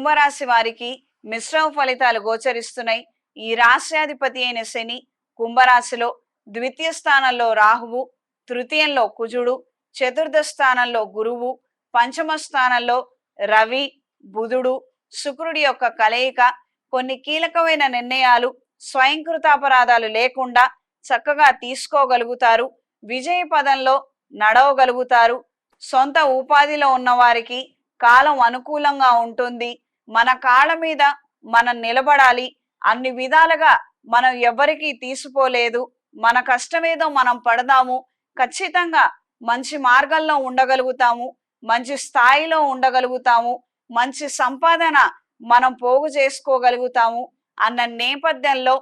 కుంభరాశి వారికి మిశ్రమ ఫలితాలు గోచరిస్తున్నాయి. ఈ రాశ్యాధిపతి అయిన శని కుంభరాశిలో ద్వితీయ స్థానంలో రాహువు తృతీయంలో కుజుడు చతుర్థ స్థానంలో గురువు పంచమ స్థానంలో రవి బుధుడు శుక్రుడి యొక్క కలయిక కొన్ని కీలకమైన నిర్ణయాలు స్వయంకృతాపరాధాలు లేకుండా చక్కగా తీసుకోగలుగుతారు. విజయ పదంలో నడవగలుగుతారు. సొంత ఉపాధిలో ఉన్న వారికి కాలం అనుకూలంగా ఉంటుంది. మన కాళ్ళ మీద మనం నిలబడాలి. అన్ని విధాలుగా మనం ఎవ్వరికీ తీసుకోలేదు మన కష్టమేదో మనం పడదాము ఖచ్చితంగా మంచి మార్గంలో ఉండగలుగుతాము. మంచి స్థాయిలో ఉండగలుగుతాము. మంచి సంపాదన మనం పోగు చేసుకోగలుగుతాము అన్న నేపథ్యంలో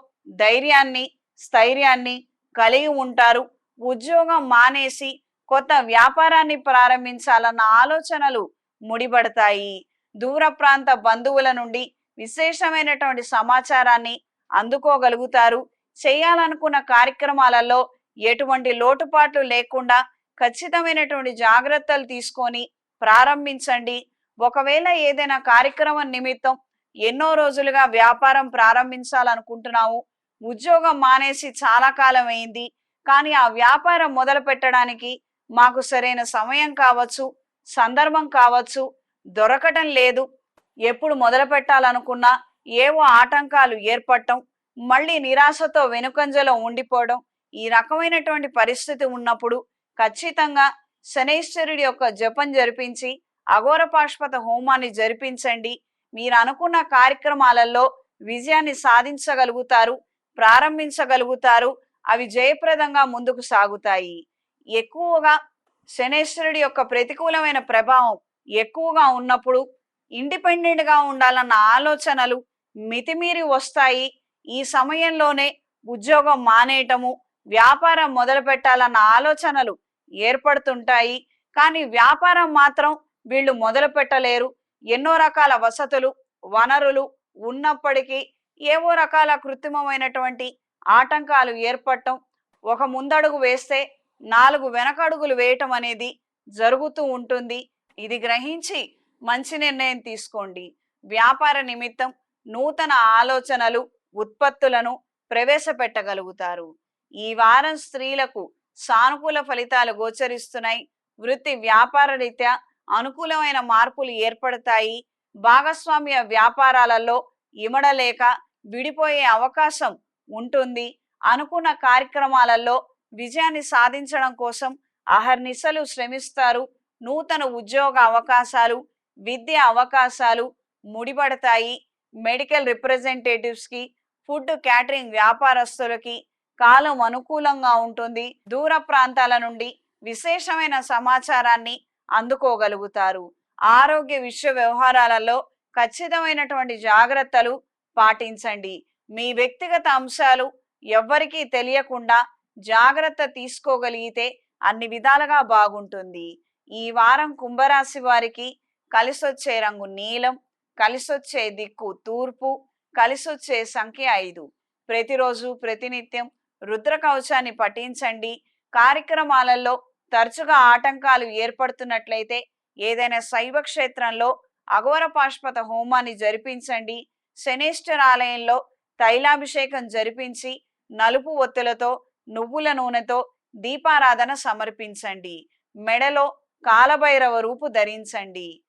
ధైర్యాన్ని స్థైర్యాన్ని కలిగి ఉంటారు. ఉద్యోగం మానేసి కొత్త వ్యాపారాన్ని ప్రారంభించాలన్న ఆలోచనలు ముడిపడతాయి. దూర ప్రాంత బంధువుల నుండి విశేషమైనటువంటి సమాచారాన్ని అందుకోగలుగుతారు. చేయాలనుకున్న కార్యక్రమాలలో ఎటువంటి లోటుపాట్లు లేకుండా ఖచ్చితమైనటువంటి జాగ్రత్తలు తీసుకొని ప్రారంభించండి. ఒకవేళ ఏదైనా కార్యక్రమం నిమిత్తం ఎన్నో రోజులుగా వ్యాపారం ప్రారంభించాలనుకుంటున్నావు ఉద్యోగం మానేసి చాలా కాలం అయింది. కానీ ఆ వ్యాపారం మొదలు పెట్టడానికి మాకు సరైన సమయం కావచ్చు సందర్భం కావచ్చు దొరకటం లేదు. ఎప్పుడు మొదలు పెట్టాలనుకున్నా ఏవో ఆటంకాలు ఏర్పడటం మళ్ళీ నిరాశతో వెనుకంజలో ఉండిపోవడం ఈ రకమైనటువంటి పరిస్థితి ఉన్నప్పుడు ఖచ్చితంగా శనైశ్వరుడి యొక్క జపం జరిపించి అఘోర పాష్పత హోమాన్ని జరిపించండి. మీరు అనుకున్న కార్యక్రమాలలో విజయాన్ని సాధించగలుగుతారు ప్రారంభించగలుగుతారు అవి జయప్రదంగా ముందుకు సాగుతాయి. ఎక్కువగా శనేశ్వరుడి యొక్క ప్రతికూలమైన ప్రభావం ఎక్కువగా ఉన్నప్పుడు ఇండిపెండెంట్గా ఉండాలన్న ఆలోచనలు మితిమీరి వస్తాయి. ఈ సమయంలోనే ఉద్యోగం మానేయటము వ్యాపారం మొదలు పెట్టాలన్న ఆలోచనలు ఏర్పడుతుంటాయి. కానీ వ్యాపారం మాత్రం వీళ్ళు మొదలు పెట్టలేరు. ఎన్నో రకాల వసతులు వనరులు ఉన్నప్పటికీ ఏవో రకాల కృత్రిమమైనటువంటి ఆటంకాలు ఏర్పడటం ఒక ముందడుగు వేస్తే నాలుగు వెనకడుగులు వేయటం అనేది జరుగుతూ ఉంటుంది. ఇది గ్రహించి మంచి నిర్ణయం తీసుకోండి. వ్యాపార నిమిత్తం నూతన ఆలోచనలు ఉత్పత్తులను ప్రవేశపెట్టగలుగుతారు. ఈ వారం స్త్రీలకు సానుకూల ఫలితాలు గోచరిస్తున్నాయి. వృత్తి వ్యాపార రీత్యా అనుకూలమైన మార్పులు ఏర్పడతాయి. భాగస్వామ్య వ్యాపారాలలో ఇమడలేక విడిపోయే అవకాశం ఉంటుంది. అనుకున్న కార్యక్రమాలలో విజయాన్ని సాధించడం కోసం అహర్నిశలు శ్రమిస్తారు. నూతన ఉద్యోగ అవకాశాలు విద్య అవకాశాలు ముడిపడతాయి. మెడికల్ రిప్రజెంటేటివ్స్కి ఫుడ్ క్యాటరింగ్ వ్యాపారస్తులకి కాలం అనుకూలంగా ఉంటుంది. దూర ప్రాంతాల నుండి విశేషమైన సమాచారాన్ని అందుకోగలుగుతారు. ఆరోగ్య విశ్వ వ్యవహారాలలో ఖచ్చితమైనటువంటి జాగ్రత్తలు పాటించండి. మీ వ్యక్తిగత అంశాలు ఎవ్వరికీ తెలియకుండా జాగ్రత్త తీసుకోగలిగితే అన్ని విధాలుగా బాగుంటుంది. ఈ వారం కుంభరాశి వారికి కలిసొచ్చే రంగు నీలం కలిసొచ్చే దిక్కు తూర్పు కలిసొచ్చే సంఖ్య ఐదు. ప్రతిరోజు ప్రతినిత్యం రుద్ర కవచాన్ని పఠించండి. కార్యక్రమాలలో తరచుగా ఆటంకాలు ఏర్పడుతున్నట్లయితే ఏదైనా శైవ క్షేత్రంలో అఘోర పాష్పత హోమాన్ని జరిపించండి. శనేశ్వర ఆలయంలో తైలాభిషేకం జరిపించి నలుపు ఒత్తులతో నువ్వుల నూనెతో దీపారాధన సమర్పించండి. మెడలో కాలభైరవ రూపు ధరించండి.